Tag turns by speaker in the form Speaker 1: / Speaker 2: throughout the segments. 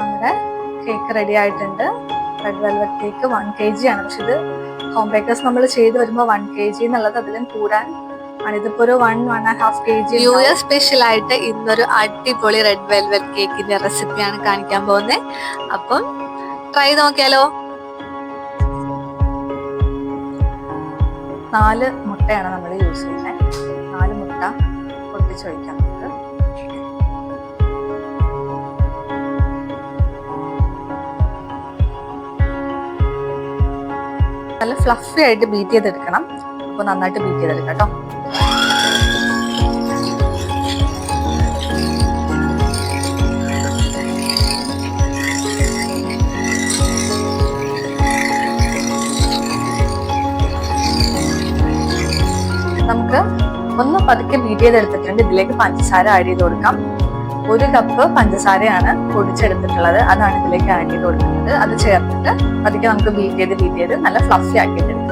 Speaker 1: നമ്മുടെ cake ready ആയിട്ടുണ്ട്. Red velvet cake one K G ആണ്. പക്ഷെ ഇത് ഹോം ബേക്കേഴ്സ് നമ്മൾ ചെയ്ത് വരുമ്പോൾ വൺ കെ ജി എന്നുള്ളത് അതിലും കൂടാൻ ആണ്. ഇതിപ്പോ ഒരു one one and half K G
Speaker 2: U S special ആയിട്ട് ഇന്നൊരു അടിപൊളി റെഡ് വെൽവെറ്റ് കേക്കിന്റെ റെസിപ്പിയാണ് കാണിക്കാൻ പോകുന്നത് അപ്പം ട്രൈ നോക്കിയാലോ?
Speaker 1: നാല് മുട്ടയാണ് നമ്മൾ യൂസ് ചെയ്യുന്നത് നാല് മുട്ട പൊട്ടിച്ചൊഴിക്കാം നല്ല ഫ്ലഫി ആയിട്ട് ബീറ്റ് ചെയ്തെടുക്കണം. അപ്പോൾ നന്നായിട്ട് ബീറ്റ് ചെയ്തെടുക്കാം കേട്ടോ നമുക്ക് ഒന്ന് പതുക്കെ ബീറ്റ് ചെയ്തെടുത്തിട്ടുണ്ട്. ഇതിലേക്ക് പഞ്ചസാര ആഡ് ചെയ്ത് കൊടുക്കാം. ഒരു കപ്പ് പഞ്ചസാരയാണ് പൊടിച്ചെടുത്തിട്ടുള്ളത്. അതാണ് ഇതിലേക്ക് ആഡ് ചെയ്ത് കൊടുക്കുന്നത്. അത് ചേർത്തിട്ട് പതുക്കെ നമുക്ക് ബീറ്റ് ചെയ്ത് ബീറ്റ് ചെയ്ത് നല്ല ഫ്ലഫി ആക്കിയിട്ടുണ്ട്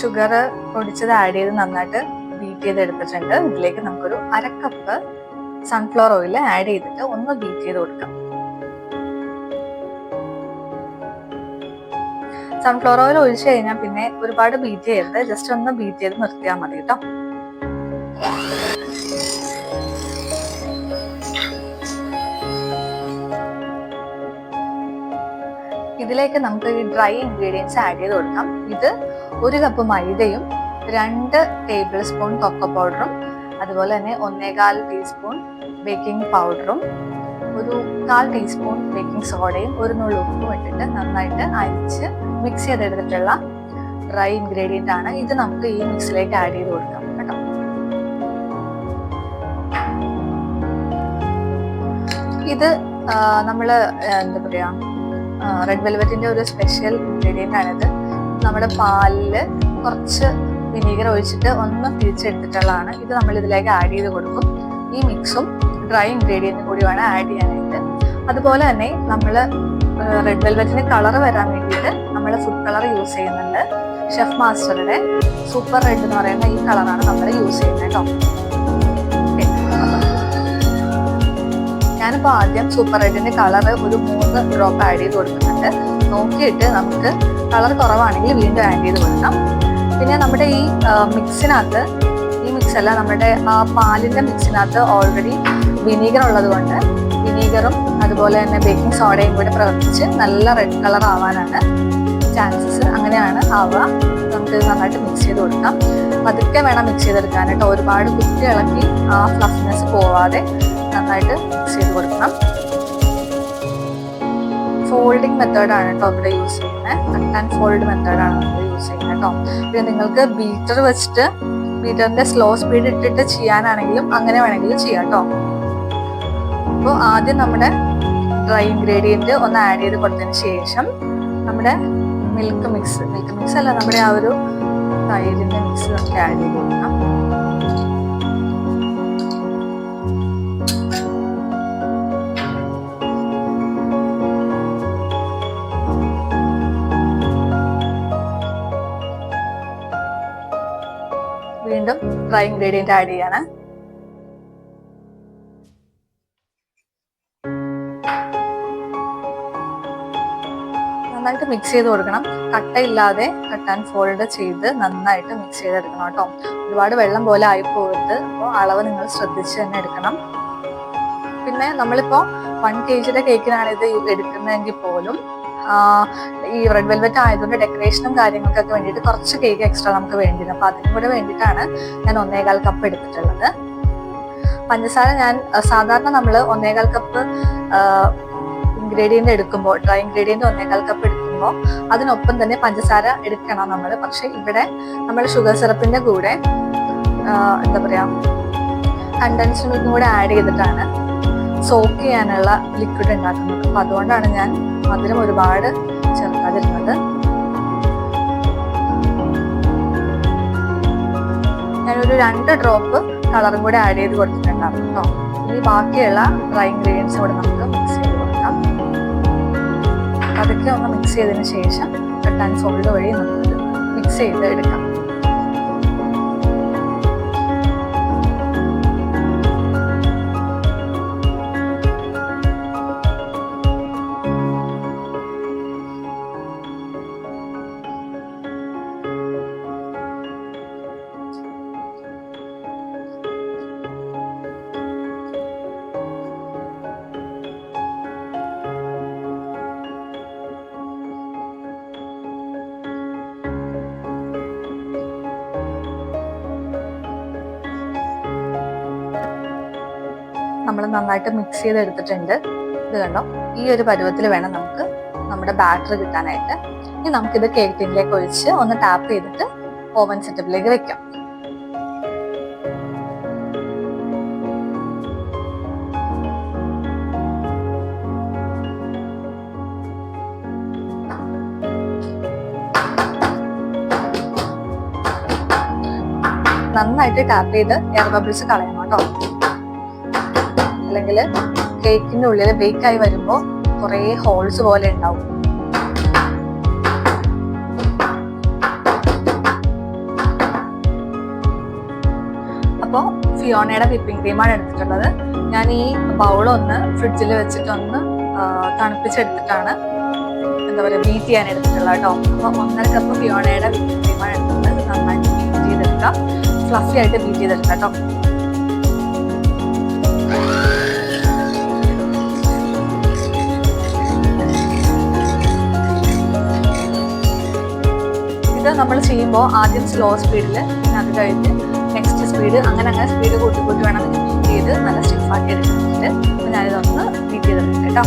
Speaker 1: ഷുഗർ പൊടിച്ചത് ആഡ് ചെയ്ത് നന്നായിട്ട് ബീറ്റ് ചെയ്ത് എടുത്തിട്ടുണ്ട്. ഇതിലേക്ക് നമുക്കൊരു അരക്കപ്പ് കപ്പ് സൺഫ്ലവർ ഓയിൽ ആഡ് ചെയ്തിട്ട് ഒന്ന് ബീറ്റ് ചെയ്ത് കൊടുക്കാം. സൺഫ്ലവർ ഓയിൽ ഒഴിച്ചു കഴിഞ്ഞാൽ പിന്നെ ഒരുപാട് ബീറ്റ് ചെയ്യരുത്. ജസ്റ്റ് ഒന്ന് ബീറ്റ് ചെയ്ത് നിർത്തിയാൽ മതി കേട്ടോ. ഇതിലേക്ക് നമുക്ക് ഈ ഡ്രൈ ഇൻഗ്രീഡിയൻസ് ആഡ് ചെയ്ത് കൊടുക്കാം. ഇത് ഒരു കപ്പ് മൈദയും രണ്ട് ടേബിൾ സ്പൂൺ കൊക്കോ പൗഡറും അതുപോലെ തന്നെ ഒന്നേകാൽ ടീസ്പൂൺ ബേക്കിംഗ് പൗഡറും ഒരു കാൽ ടീസ്പൂൺ ബേക്കിംഗ് സോഡയും ഒരു നുള്ളു ഉപ്പും ഇട്ടിട്ട് നന്നായിട്ട് അരിച്ച് മിക്സ് ചെയ്തെടുത്തിട്ടുള്ള ഡ്രൈ ഇൻഗ്രീഡിയന്റ് ആണ്. ഇത് നമുക്ക് ഈ മിക്സിലേക്ക് ആഡ് ചെയ്ത് കൊടുക്കാം കേട്ടോ. ഇത് നമ്മൾ എന്താ പറയുക റെഡ് വെൽവെറ്റിന്റെ ഒരു സ്പെഷ്യൽ ഇൻഗ്രീഡിയന്റ് ആണിത്. നമ്മുടെ പാലിൽ കുറച്ച് വിനീഗർ ഒഴിച്ചിട്ട് ഒന്ന് തിരിച്ചെടുത്തിട്ടുള്ളതാണ് ഇത് നമ്മൾ ഇതിലേക്ക് ആഡ് ചെയ്ത് കൊടുക്കും. ഈ മിക്സും ഡ്രൈ ഇൻഗ്രീഡിയന്റും കൂടി വേണം ആഡ് ചെയ്യാനായിട്ട്. അതുപോലെ തന്നെ നമ്മൾ റെഡ് വെൽവെറ്റിന് കളർ വരാൻ വേണ്ടിയിട്ട് നമ്മൾ ഫുഡ് കളർ യൂസ് ചെയ്യുന്നുണ്ട്. ഷെഫ് മാസ്റ്ററുടെ സൂപ്പർ റെഡ് എന്ന് പറയുന്ന ഈ കളറാണ് നമ്മൾ യൂസ് ചെയ്യുന്നത് കേട്ടോ. ഞാനിപ്പോൾ ആദ്യം സൂപ്പർ റെഡിന്റെ കളർ ഒരു മൂന്ന് ഡ്രോപ്പ് ആഡ് ചെയ്ത് കൊടുക്കുന്നുണ്ട്. നോക്കിയിട്ട് നമുക്ക് കളർ കുറവാണെങ്കിൽ വീണ്ടും ആഡ് ചെയ്ത് കൊടുക്കാം. പിന്നെ നമ്മുടെ ഈ മിക്സിനകത്ത് അല്ല നമ്മുടെ ആ പാലിന്റെ മിക്സിനകത്ത് ഓൾറെഡി വിനീഗർ ഉള്ളത് കൊണ്ട് വിനീഗറും അതുപോലെ തന്നെ ബേക്കിംഗ് സോഡയും കൂടി പ്രവർത്തിച്ച് നല്ല റെഡ് കളർ ആവാനാണ് ചാൻസസ് അങ്ങനെയാണ് ആവുക നമുക്ക് നന്നായിട്ട് മിക്സ് ചെയ്ത് കൊടുക്കാം. പതുക്കെ വേണം മിക്സ് ചെയ്തെടുക്കാൻ കേട്ടോ. ഒരുപാട് കുത്തി ഇളക്കി ആ ഫ്ലഫ്നെസ് പോവാതെ നന്നായിട്ട് മിക്സ് ചെയ്ത് കൊടുക്കണം. ഫോൾഡിങ് മെത്തേഡാണ് കേട്ടോ ഇവിടെ യൂസ് ചെയ്യുന്നത്. കട്ട് ആൻഡ് ഫോൾഡ് മെത്തേഡാണ് നമ്മൾ യൂസ് ചെയ്യുന്നത് കേട്ടോ. പിന്നെ നിങ്ങൾക്ക് ബീറ്റർ വെച്ചിട്ട് ബീറ്ററിന്റെ സ്ലോ സ്പീഡ് ഇട്ടിട്ട് ചെയ്യാനാണെങ്കിലും അങ്ങനെ വേണമെങ്കിലും ചെയ്യാം കേട്ടോ അപ്പോൾ ആദ്യം നമ്മുടെ ഡ്രൈ ഇൻഗ്രീഡിയന്റ് ഒന്ന് ആഡ് ചെയ്ത് കൊടുത്തതിന് ശേഷം നമ്മുടെ മിൽക്ക് മിക്സ് മിൽക്ക് മിക്സ് അല്ല നമ്മുടെ ആ ഒരു തൈരിന്റെ മിക്സ് നമുക്ക് ആഡ് ചെയ്ത് കൊടുക്കാം. വീണ്ടും ഡ്രൈ ഇൻഗ്രീഡിയന്റ് ആഡ് ചെയ്യാണ്. നന്നായിട്ട് മിക്സ് ചെയ്ത് കൊടുക്കണം. കട്ടയില്ലാതെ കട്ട് ആൻഡ് ഫോൾഡ് ചെയ്ത് നന്നായിട്ട് മിക്സ് ചെയ്തെടുക്കണം കേട്ടോ. ഒരുപാട് വെള്ളം പോലെ ആയി പോകരുത് അപ്പോൾ അളവ് നിങ്ങൾ ശ്രദ്ധിച്ച് തന്നെ എടുക്കണം. പിന്നെ നമ്മളിപ്പോൾ വൺ കെ ജിയുടെ കേക്കിനാണ് ഇത് എടുക്കുന്നതെങ്കിൽ പോലും ഈ റെഡ് വെൽവെറ്റ് ആയതുകൊണ്ട് ഡെക്കറേഷനും കാര്യങ്ങൾക്കൊക്കെ വേണ്ടിയിട്ട് കുറച്ച് കേക്ക് എക്സ്ട്രാ നമുക്ക് വേണ്ടിയിരുന്നു. അപ്പൊ അതിനും കൂടെ വേണ്ടിയിട്ടാണ് ഞാൻ ഒന്നേകാൽ കപ്പ് എടുത്തിട്ടുള്ളത്. പഞ്ചസാര ഞാൻ സാധാരണ നമ്മൾ ഒന്നേകാൽ കപ്പ് ഇൻഗ്രീഡിയന്റ് എടുക്കുമ്പോൾ ഡ്രൈ ഇൻഗ്രീഡിയന്റ് ഒന്നേകാൽ കപ്പ് എടുക്കുമ്പോൾ അതിനൊപ്പം തന്നെ പഞ്ചസാര എടുക്കണം നമ്മൾ പക്ഷെ ഇവിടെ നമ്മൾ ഷുഗർ സിറപ്പിന്റെ കൂടെ എന്താ പറയാ കണ്ടൻസിനും കൂടെ ആഡ് ചെയ്തിട്ടാണ് സോക്ക് ചെയ്യാനുള്ള ലിക്വിഡ് ഉണ്ടാക്കുന്നത്. അപ്പൊ അതുകൊണ്ടാണ് ഞാൻ മധുരം ഒരുപാട് ചേർക്കാതിരുന്നത്. ഞാനൊരു രണ്ട് ഡ്രോപ്പ് കളറും കൂടെ ആഡ് ചെയ്ത് കൊടുത്തിട്ടുണ്ടാകും കേട്ടോ ഇനി ബാക്കിയുള്ള ഡ്രൈ ഇൻഗ്രീഡിയൻസ് കൂടെ നമുക്ക് മിക്സ് ചെയ്ത് കൊടുക്കാം. അതൊക്കെ ഒന്ന് മിക്സ് ചെയ്തതിന് ശേഷം കട്ടാൻ സോൾഡ് വഴി നമുക്ക് മിക്സ് ചെയ്ത് എടുക്കാം. നമ്മൾ നന്നായിട്ട് മിക്സ് ചെയ്ത് എടുത്തിട്ടുണ്ട് ഇത് കണ്ടോ? ഈ ഒരു പരുവത്തിൽ വേണം നമുക്ക് നമ്മുടെ ബാറ്റർ കിട്ടാനായിട്ട്. ഇനി നമുക്കിത് കേക്ക് ടിന്നിലേക്ക് ഒഴിച്ച് ഒന്ന് ടാപ്പ് ചെയ്തിട്ട് ഓവൻ സെറ്റപ്പിലേക്ക് വെക്കാം. നന്നായിട്ട് ടാപ്പ് ചെയ്ത് എയർ ബബിൾസ് കളയണം കേട്ടോ. അല്ലെങ്കിൽ കേക്കിന്റെ ഉള്ളിൽ ആയി വരുമ്പോൾ കുറേ ഹോൾസ് പോലെ ഉണ്ടാവും. അപ്പോൾ ഫിയോണയുടെ വിപ്പിംഗ് ക്രീമാണ് എടുത്തിട്ടുള്ളത്. ഞാൻ ഈ ബൗളൊന്ന് ഫ്രിഡ്ജിൽ വെച്ചിട്ടൊന്ന് തണുപ്പിച്ചെടുത്തിട്ടാണ് എന്താ പറയുക ബീറ്റ് ചെയ്യാൻ എടുത്തിട്ടുള്ളത് കേട്ടോ. അപ്പോൾ ഒന്നര കപ്പ് ഫിയോണയുടെ വിപ്പിംഗ് ക്രീമാണ് എടുത്തിട്ടുള്ളത്. നന്നായിട്ട് ബീറ്റ് ചെയ്തെടുക്കാം. ഫ്ലഫി ആയിട്ട് ബീറ്റ് ചെയ്തെടുക്കാം കേട്ടോ. നമ്മൾ ചെയ്യുമ്പോൾ ആദ്യം സ്ലോ സ്പീഡിൽ പിന്നെ അത് കഴിഞ്ഞ് നെക്സ്റ്റ് സ്പീഡ് അങ്ങനെ അങ്ങനെ സ്പീഡ് കൂട്ടി കൂട്ടി വേണം ചെയ്ത് നല്ല സ്റ്റിഫാക്കി എടുക്കുന്നുണ്ട് അപ്പോൾ ഞാനിതൊന്ന് ബീറ്റ് ചെയ്തിട്ടുണ്ട് കേട്ടോ.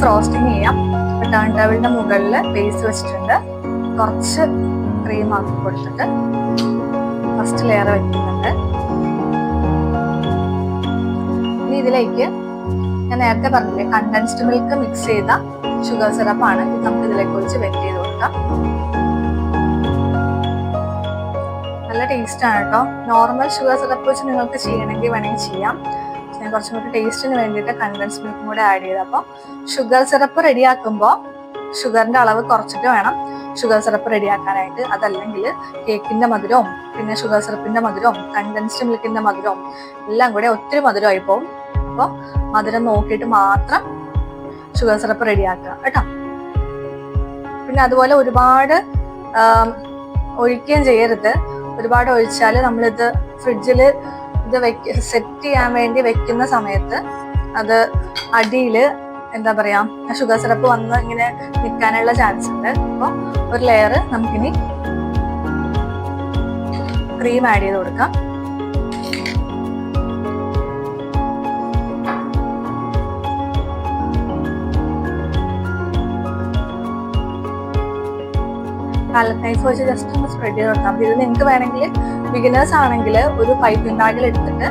Speaker 1: ഫ്രോസ്റ്റിംഗ് ചെയ്യാം. ടേൺ ടേബിളിന്റെ മുകളിൽ പേസ്റ്റ് വെച്ചിട്ടുണ്ട്. കുറച്ച് ക്രീം ആക്കി കൊടുത്തിട്ട് ഫസ്റ്റ് ലെയർ വെക്കുന്നുണ്ട്. ഇനി ഇതിലേക്ക് ഞാൻ നേരത്തെ പറഞ്ഞില്ലേ കണ്ടൻസ്ഡ് മിൽക്ക് മിക്സ് ചെയ്ത ഷുഗർ സിറപ്പ് ആണ് നമുക്ക് ഇതിലേക്ക് ഒഴിച്ച് വെറ്റ് ചെയ്ത് കൊടുക്കാം. നല്ല ടേസ്റ്റ് ആണ് കേട്ടോ. നോർമൽ ഷുഗർ സിറപ്പ് വെച്ച് നിങ്ങൾക്ക് ചെയ്യണമെങ്കിൽ വേണമെങ്കിൽ ചെയ്യാം. കുറച്ചും കൂടി ടേസ്റ്റിന് വേണ്ടിയിട്ട് കണ്ടൻസ് മിൽക്കും കൂടെ ആഡ് ചെയ്ത് അപ്പോൾ ഷുഗർ സിറപ്പ് റെഡിയാക്കുമ്പോൾ ഷുഗറിന്റെ അളവ് കുറച്ചിട്ട് വേണം ഷുഗർ സിറപ്പ് റെഡിയാക്കാനായിട്ട് അതല്ലെങ്കിൽ കേക്കിന്റെ മധുരവും പിന്നെ ഷുഗർ സിറപ്പിന്റെ മധുരവും കണ്ടൻസ്ഡ് മിൽക്കിന്റെ മധുരവും എല്ലാം കൂടെ ഒത്തിരി മധുരമായി പോകും. അപ്പോൾ മധുരം നോക്കിയിട്ട് മാത്രം ഷുഗർ സിറപ്പ് റെഡിയാക്കുക കേട്ടോ. പിന്നെ അതുപോലെ ഒരുപാട് ഒഴിക്കുകയും ചെയ്യരുത്. ഒരുപാട് ഒഴിച്ചാൽ നമ്മളിത് ഫ്രിഡ്ജിൽ ഇത് വെക്ക സെറ്റ് ചെയ്യാൻ വേണ്ടി വെക്കുന്ന സമയത്ത് അത് അടിയിൽ എന്താ പറയാ ഷുഗർ സിറപ്പ് വന്ന് ഇങ്ങനെ നിൽക്കാനുള്ള ചാൻസ് ഉണ്ട്. അപ്പോൾ ഒരു ലെയർ നമുക്കിനി ക്രീം ആഡ് ചെയ്ത് കൊടുക്കാം. പാലറ്റ് നൈഫ് വെച്ച് ജസ്റ്റ് ഒന്ന് സ്പ്രെഡ് ചെയ്ത് കൊടുക്കാം. ഇത് നിങ്ങൾക്ക് വേണമെങ്കിൽ ബിഗിനേഴ്സ് ആണെങ്കിൽ ഒരു പൈപ്പിംഗ് ബാഗിൽ എടുത്തിട്ട്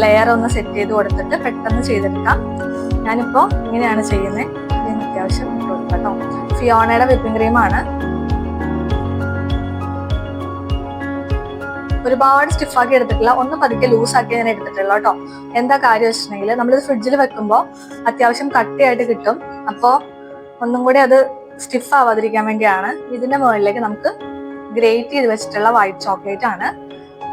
Speaker 1: ലെയർ ഒന്ന് സെറ്റ് ചെയ്ത് കൊടുത്തിട്ട് പെട്ടെന്ന് ചെയ്തെടുക്കാം. ഞാനിപ്പോൾ ഇങ്ങനെയാണ് ചെയ്യുന്നത് ഇതിന് അത്യാവശ്യം കേട്ടോ. ഫിയോണയുടെ വിപ്പിംഗ് ക്രീമാണ് ഒരുപാട് സ്റ്റിഫാക്കി എടുത്തിട്ടില്ല. ഒന്ന് പതുക്കെ ലൂസാക്കി ഞാൻ എടുത്തിട്ടുള്ളൂ കേട്ടോ. എന്താ കാര്യം വെച്ചിട്ടുണ്ടെങ്കിൽ നമ്മളിത് ഫ്രിഡ്ജിൽ വെക്കുമ്പോൾ അത്യാവശ്യം കട്ടിയായിട്ട് കിട്ടും. അപ്പോൾ ഒന്നും കൂടി അത് സ്റ്റിഫ് ആവാതിരിക്കാൻ വേണ്ടിയാണ് ഇതിന്റെ മുകളിലേക്ക് നമുക്ക് ഗ്രേറ്റ് ചെയ്ത് വെച്ചിട്ടുള്ള വൈറ്റ് ചോക്ലേറ്റ് ആണ്.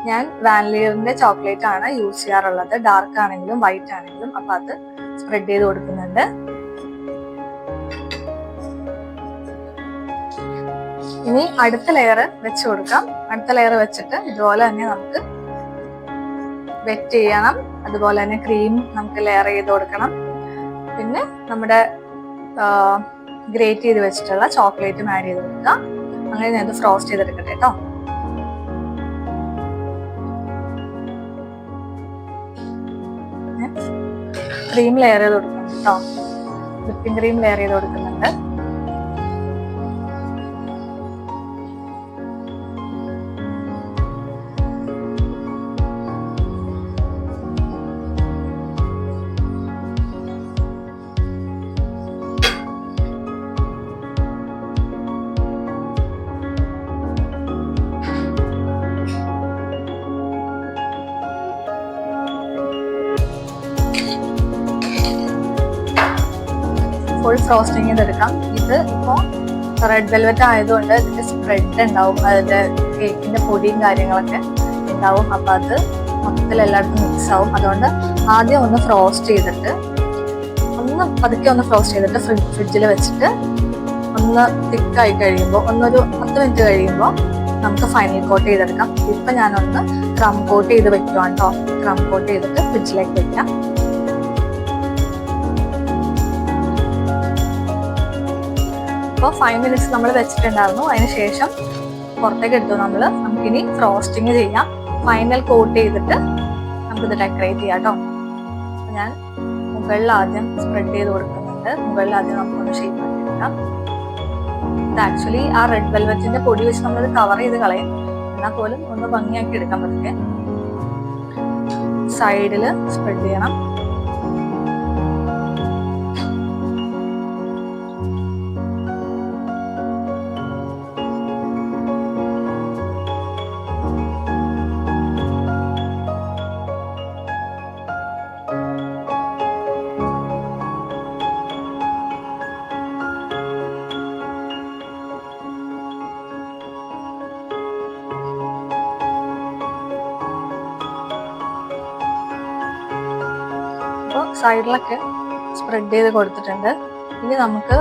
Speaker 1: ഞാൻ വാനിലിയറിന്റെ ചോക്ലേറ്റ് ആണ് യൂസ് ചെയ്യാറുള്ളത്. ഡാർക്ക് ആണെങ്കിലും വൈറ്റ് ആണെങ്കിലും അപ്പൊ അത് സ്പ്രെഡ് ചെയ്ത് കൊടുക്കുന്നുണ്ട്. ഇനി അടുത്ത ലെയർ വെച്ച് കൊടുക്കാം. അടുത്ത ലെയർ വെച്ചിട്ട് ഇതുപോലെ തന്നെ നമുക്ക് വെറ്റ് ചെയ്യണം. അതുപോലെ തന്നെ ക്രീം നമുക്ക് ലെയർ ചെയ്ത് കൊടുക്കണം. പിന്നെ നമ്മുടെ ഗ്രേറ്റ് ചെയ്ത് വെച്ചിട്ടുള്ള ചോക്ലേറ്റും ആഡ് ചെയ്ത് കൊടുക്കുക അങ്ങനെ ഞാൻ ഫ്രോസ്റ്റ് ചെയ്തെടുക്കട്ടെ കേട്ടോ. ക്രീം ലെയർ ചെയ്ത് കൊടുക്കണം കേട്ടോ. വിപ്പിംഗ് ക്രീം ലെയർ ചെയ്ത് കൊടുക്കുന്നുണ്ട്. ഫ്രോസ്റ്റിംഗ് ചെയ്തെടുക്കാം. ഇത് ഇപ്പോൾ റെഡ് വെൽവെറ്റ് ആയതുകൊണ്ട് ഇതിന്റെ സ്പ്രെഡ് ഉണ്ടാവും. അതിന്റെ കേക്കിന്റെ പൊടിയും കാര്യങ്ങളൊക്കെ ഉണ്ടാവും. അപ്പൊ അത് മൊത്തത്തിൽ എല്ലായിടത്തും മിക്സ് ആവും. അതുകൊണ്ട് ആദ്യം ഒന്ന് ഫ്രോസ്റ്റ് ചെയ്തിട്ട് ഒന്ന് പതുക്കെ ഒന്ന് ഫ്രോസ്റ്റ് ചെയ്തിട്ട് ഫ്രിഡ്ജിൽ വെച്ചിട്ട് ഒന്ന് തിക്കായി കഴിയുമ്പോൾ ഒന്നൊരു പത്ത് മിനിറ്റ് കഴിയുമ്പോൾ നമുക്ക് ഫൈനൽ കോട്ട് ചെയ്തെടുക്കാം. ഇപ്പൊ ഞാനൊന്ന് ക്രം കോട്ട് ചെയ്ത് വെക്കുവാണ് കേട്ടോ ക്രം കോട്ട് ചെയ്തിട്ട് ഫ്രിഡ്ജിലേക്ക് വെക്കാം. അപ്പോൾ ഫൈവ് മിനിറ്റ്സ് നമ്മൾ വെച്ചിട്ടുണ്ടായിരുന്നു. അതിന് ശേഷം പുറത്തേക്ക് എടുത്തു നമ്മൾ നമുക്കിനി ഫ്രോസ്റ്റിങ് ചെയ്യാം. ഫൈനൽ കോട്ട് ചെയ്തിട്ട് നമുക്കിത് ഡെക്കറേറ്റ് ചെയ്യാം കേട്ടോ. ഞാൻ മുകളിൽ ആദ്യം സ്പ്രെഡ് ചെയ്ത് കൊടുക്കുന്നുണ്ട്. മുകളിൽ ആദ്യം നമുക്കൊന്ന് ഷേപ്പ് ആക്കി എടുക്കാം. ഇത് ആക്ച്വലി ആ റെഡ് വെൽവെറ്റിന്റെ പൊടി വെച്ച് നമ്മൾ കവർ ചെയ്ത് കളയും. എന്നാൽ പോലും ഒന്ന് ഭംഗിയാക്കി എടുക്കാൻ പറ്റുക സൈഡിൽ സ്പ്രെഡ് ചെയ്യണം. സൈഡിലൊക്കെ സ്പ്രെഡ് ചെയ്ത് കൊടുത്തിട്ടുണ്ട്. ഇനി നമുക്ക്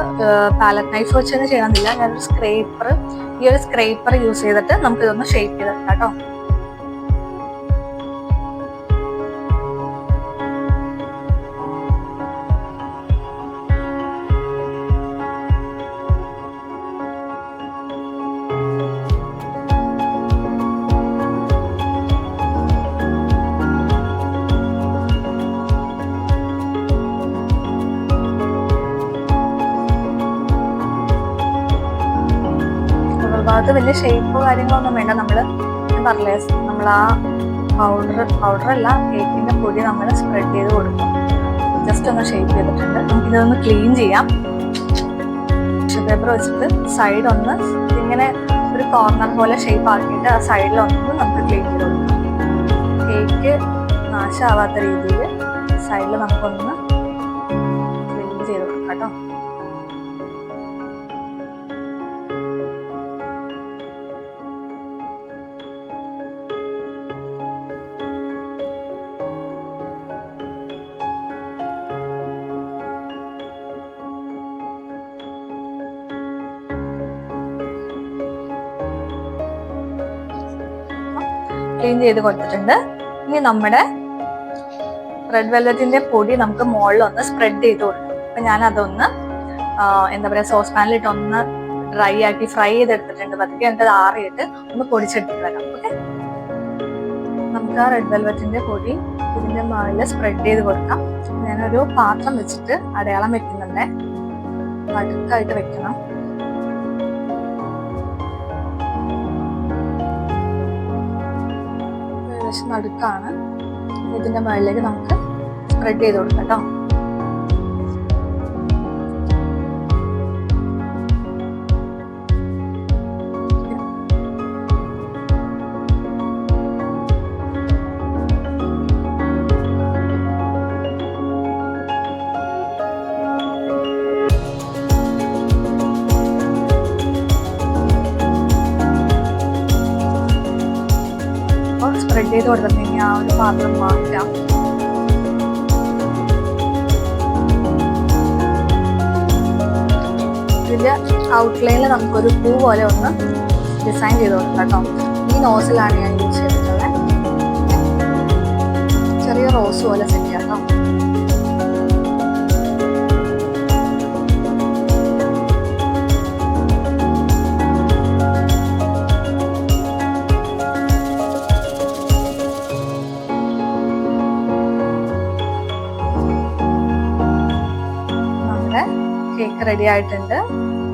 Speaker 1: പാലറ്റ് നൈഫ് വെച്ചൊന്നും തന്നെ ചെയ്യണമെന്നില്ല ഞാനൊരു സ്ക്രേപ്പർ ഈ ഒരു സ്ക്രേപ്പർ യൂസ് ചെയ്തിട്ട് നമുക്ക് ഇതൊന്ന് ഷേപ്പ് ചെയ്തെടുക്കാം കേട്ടോ. ഭാഗത്ത് വലിയ ഷേപ്പോ കാര്യങ്ങളൊന്നും വേണ്ട. നമ്മൾ ഞാൻ പറഞ്ഞേ നമ്മൾ ആ പൗഡർ അല്ല കേക്കിന്റെ പൊടി നമ്മൾ സ്പ്രെഡ് ചെയ്ത് കൊടുക്കും. ജസ്റ്റ് ഒന്ന് ഷേപ്പ് ചെയ്തിട്ടുണ്ട്. നമുക്ക് ഇതൊന്ന് ക്ലീൻ ചെയ്യാം. പേപ്പർ വെച്ചിട്ട് സൈഡ് ഒന്ന് ഇങ്ങനെ ഒരു കോർണർ പോലെ ഷേപ്പ് ആക്കിയിട്ട് ആ സൈഡിലൊന്ന് നമുക്ക് ക്ലീൻ ചെയ്ത് കൊടുക്കാം. കേക്ക് നാശമാവാത്ത രീതിയിൽ സൈഡിൽ നമുക്കൊന്ന് ക്ലീൻ ചെയ്ത് കൊടുത്തിട്ടുണ്ട്. ഇനി നമ്മുടെ റെഡ് വെല്ലറ്റിന്റെ പൊടി നമുക്ക് മുകളിൽ ഒന്ന് സ്പ്രെഡ് ചെയ്ത് കൊടുക്കും അപ്പൊ ഞാൻ അതൊന്ന് എന്താ പറയാ സോസ് പാനിലിട്ട് ഒന്ന് ഡ്രൈ ആക്കി ഫ്രൈ ചെയ്തെടുത്തിട്ടുണ്ട്. പതുക്കെ എന്നിട്ട് ആറിയിട്ട് ഒന്ന് പൊടിച്ചെടുത്തിട്ട് വരാം. ഓക്കെ നമുക്ക് ആ റെഡ് വെൽവെറ്റിന്റെ പൊടി ഇതിന്റെ മുകളിൽ സ്പ്രെഡ് ചെയ്ത് കൊടുക്കാം. ഞാനൊരു പാത്രം വെച്ചിട്ട് അടയാളം വെക്കുന്നുണ്ട്. അടുക്കായിട്ട് വെക്കണം. ഏകദേശം നടുക്കാണ്. ഇതിന്റെ മുകളിലേക്ക് നമുക്ക് സ്പ്രെഡ് ചെയ്ത് കൊടുക്കാം കേട്ടോ. അപ്പോൾ തുടർന്ന് തന്നെ ആ ഒരു പാത്രം മാറ്റാം. ഇതിന്റെ ഔട്ട്ലൈനിൽ നമുക്കൊരു പൂ പോലെ ഒന്ന് ഡിസൈൻ ചെയ്ത് കൊടുക്കാം കേട്ടോ. ഈ നോസിലാണ് ഞാൻ യൂസ് ചെയ്തിട്ടുള്ളത്. ചെറിയ റോസ് പോലെ കേക്ക് റെഡി ആയിട്ടുണ്ട്.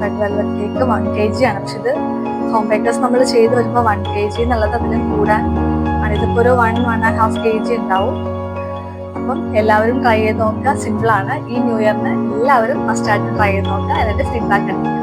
Speaker 1: Red velvet cake one K G ആണ്. പക്ഷെ ഇത് ഹോം ബേക്കേഴ്സ് നമ്മൾ ചെയ്ത് വരുമ്പോൾ വൺ കെ ജി എന്നുള്ളത് അതിലും കൂടാൻ ആണ്. ഇതിപ്പോൾ ഒരു one one and half K G ഉണ്ടാവും. അപ്പം എല്ലാവരും ട്രൈ ചെയ്ത് നോക്കുക. സിമ്പിൾ ആണ്. ഈ ന്യൂ ഇയറിന് എല്ലാവരും മസ്റ്റായിട്ട് ട്രൈ ചെയ്ത് നോക്കുക. എന്നിട്ട് ഫീഡ്ബാക്ക് ഉണ്ട്.